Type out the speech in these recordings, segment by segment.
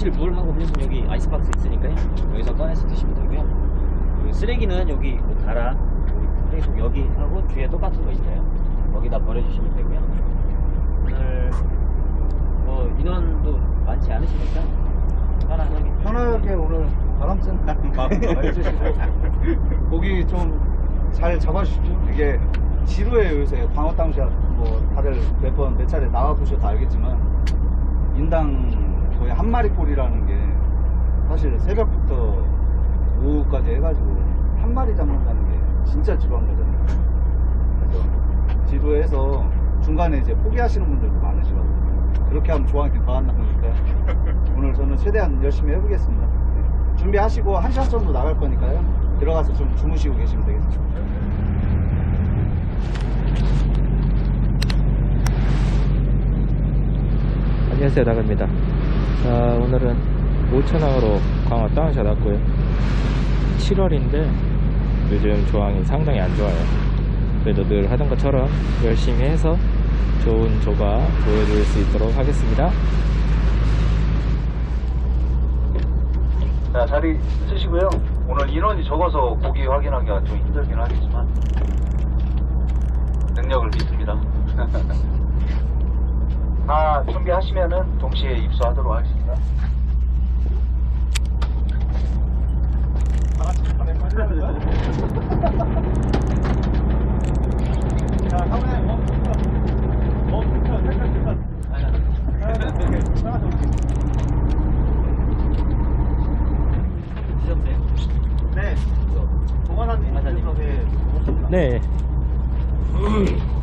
드실 물 하고 음료수는 여기 아이스박스 있으니까요. 여기서 꺼내서 드시면 되고요. 쓰레기는 여기 그 달아 쓰레기통 여기 하고 뒤에 똑같은 거 있어요. 거기다 버려주시면 되고요. 오늘 뭐 인원도 많지 않으시니까 편안하게 편하게 오늘 바람 쐬는 마음 해주시고 고기 좀 잘 잡아주십시오. 이게 지루해요 요새 광어 땅샷 뭐 다들 몇 번 몇 차례 나와보셔도 알겠지만 인당 거의 한 마리 꼴이라는 게 사실 새벽부터 오후까지 해가지고 한 마리 잡는다는 게 진짜 지루한 거잖아요. 그래서 지루해서 중간에 이제 포기하시는 분들도 많으시거든요. 그렇게 하면 조항이 더안 나오니까 오늘 저는 최대한 열심히 해보겠습니다. 네. 준비하시고 한 시간 정도 나갈 거니까요. 들어가서 좀 주무시고 계시면 되겠습니다. 안녕하세요 나갑니다 자 오늘은 5천원으로 광어 다운샷 왔고요 7월인데 요즘 조항이 상당히 안 좋아요 그래도 늘 하던 것처럼 열심히 해서 좋은 조각 보여드릴 수 있도록 하겠습니다 자, 자리 쓰시고요. 오늘 인원이 적어서 고기 확인하기가 좀 힘들긴 하겠지만 능력을 믿습니다. 다 준비하시면은 동시에 입수하도록 하겠습니다. 네. 네, 고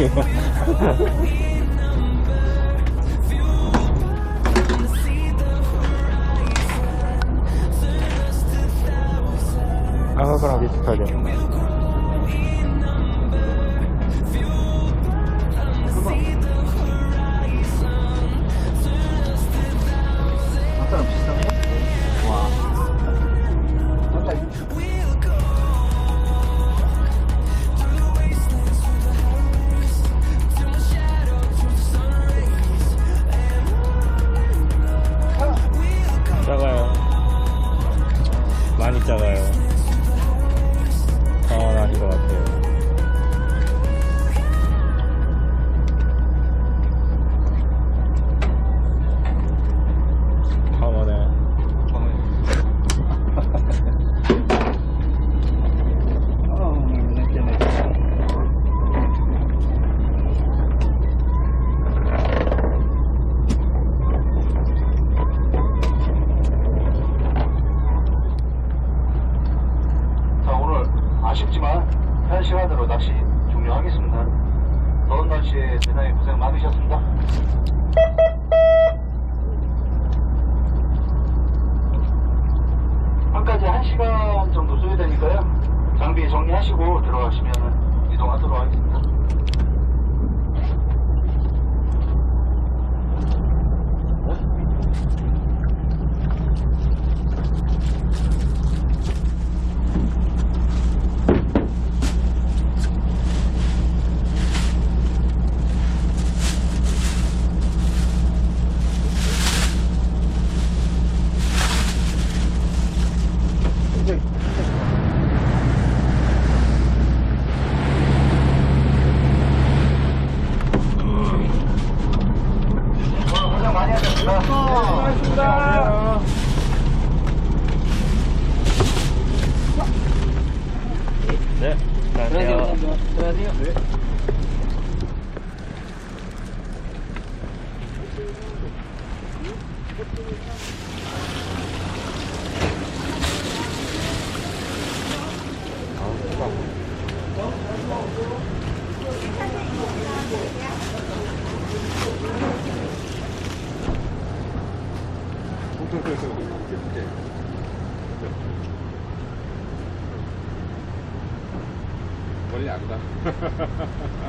I'm gonna be 더운 날씨에 대단히 고생 많으셨습니다. 한까지 1시간 정도 소요되니까요. 장비 정리하시고 들어가시면 이동하도록 하겠습니다. 이제 오늘 고생 많이 하셨습니다. 수고하셨습니다. 네, 안녕하세요. 들어가세요. 멀 ha ha ha